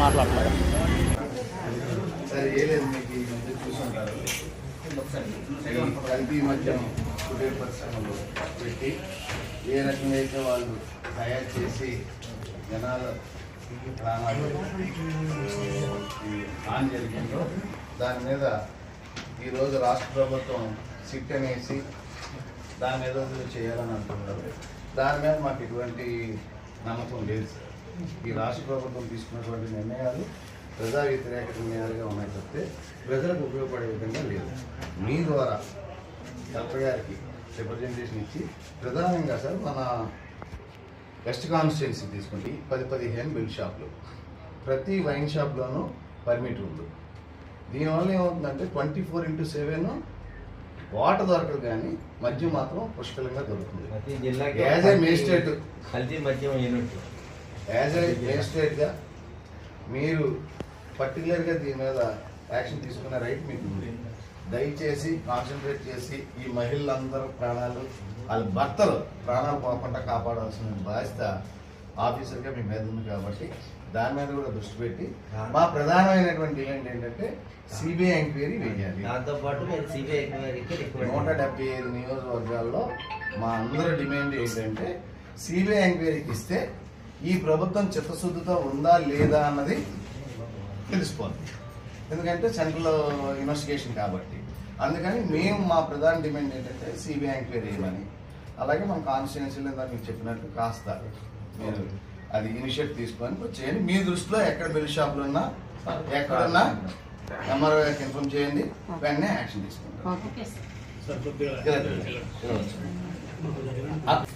మాట్లాడలేదు కల్తీ మద్యం కుటీర పరిశ్రమలు పెట్టి ఏ రకంగా అయితే వాళ్ళు తయారు చేసి జనాల ప్రాణాలు హాని జరిగిందో దాని మీద ఈరోజు రాష్ట్ర ప్రభుత్వం సిట్ అనేసి దాని మీద చేయాలని అంటున్నారు. దాని మీద మాకు ఎటువంటి నమ్మకం లేదు సార్. ఈ రాష్ట్ర ప్రభుత్వం తీసుకున్నటువంటి నిర్ణయాలు ప్రజా వ్యతిరేక నిర్ణయాలుగా ఉన్నాయి తప్పితే ప్రజలకు ఉపయోగపడే విధంగా లేదు. మీ ద్వారా కలెక్టర్ గారికి రిప్రజెంటేషన్ ఇచ్చి ప్రధానంగా సార్ మన వెస్ట్ కాన్స్టిట్యున్సీ తీసుకుంటే పది పదిహేను బిల్ షాపులు. ప్రతి వైన్ షాప్లోనూ పర్మిట్ ఉంది. దీనివల్ల ఏమవుతుందంటే twenty four into seven water దొరకదు కానీ మద్యం మాత్రం పుష్కలంగా దొరుకుతుంది. యాజ్ ఏ మేజిస్ట్రేట్ కల్తీ మద్యం యాజ్ ఏ మేజిస్ట్రేట్గా మీరు పర్టికులర్గా దీని మీద యాక్షన్ తీసుకునే రైట్ మీకు ఉంది. దయచేసి కాన్సన్ట్రేట్ చేసి ఈ మహిళలందరూ ప్రాణాలు వాళ్ళ భర్తలు ప్రాణాలు పోకుండా కాపాడాల్సిన బాధ్యత ఆఫీసర్గా మీ మీద ఉంది కాబట్టి దాని మీద కూడా దృష్టి పెట్టి మా ప్రధానమైనటువంటి డిమాండ్ ఏంటంటే సిబిఐ ఎంక్వైరీ వేయాలి. దాంతో పాటు మీరు సిబిఐ ఎంక్వైరీకి నూట డెబ్బై ఐదు నియోజకవర్గాల్లో మా అందరి డిమాండ్ ఏంటంటే సిబిఐ ఎంక్వైరీకి ఇస్తే ఈ ప్రభుత్వం చిత్తశుద్ధితో ఉందా లేదా అన్నది తెలిసిపోతుంది. ఎందుకంటే సెంట్రల్ ఇన్వెస్టిగేషన్ కాబట్టి. అందుకని మేము మా ప్రధాన డిమాండ్ ఏంటంటే సిబిఐ ఎంక్వైరీ చేయమని. అలాగే మన కాన్స్టిట్యున్సీలో మీకు చెప్పినట్టు కాస్త మీరు అది ఇనిషియేట్ తీసుకొని చేయండి. మీ దృష్టిలో ఎక్కడ బిల్ షాపులు ఉన్నా ఎక్కడున్నా ఎంఆర్ఓ ఇన్ఫార్మ్ చేయండి. వెంటనే యాక్షన్ తీసుకుంటాం. At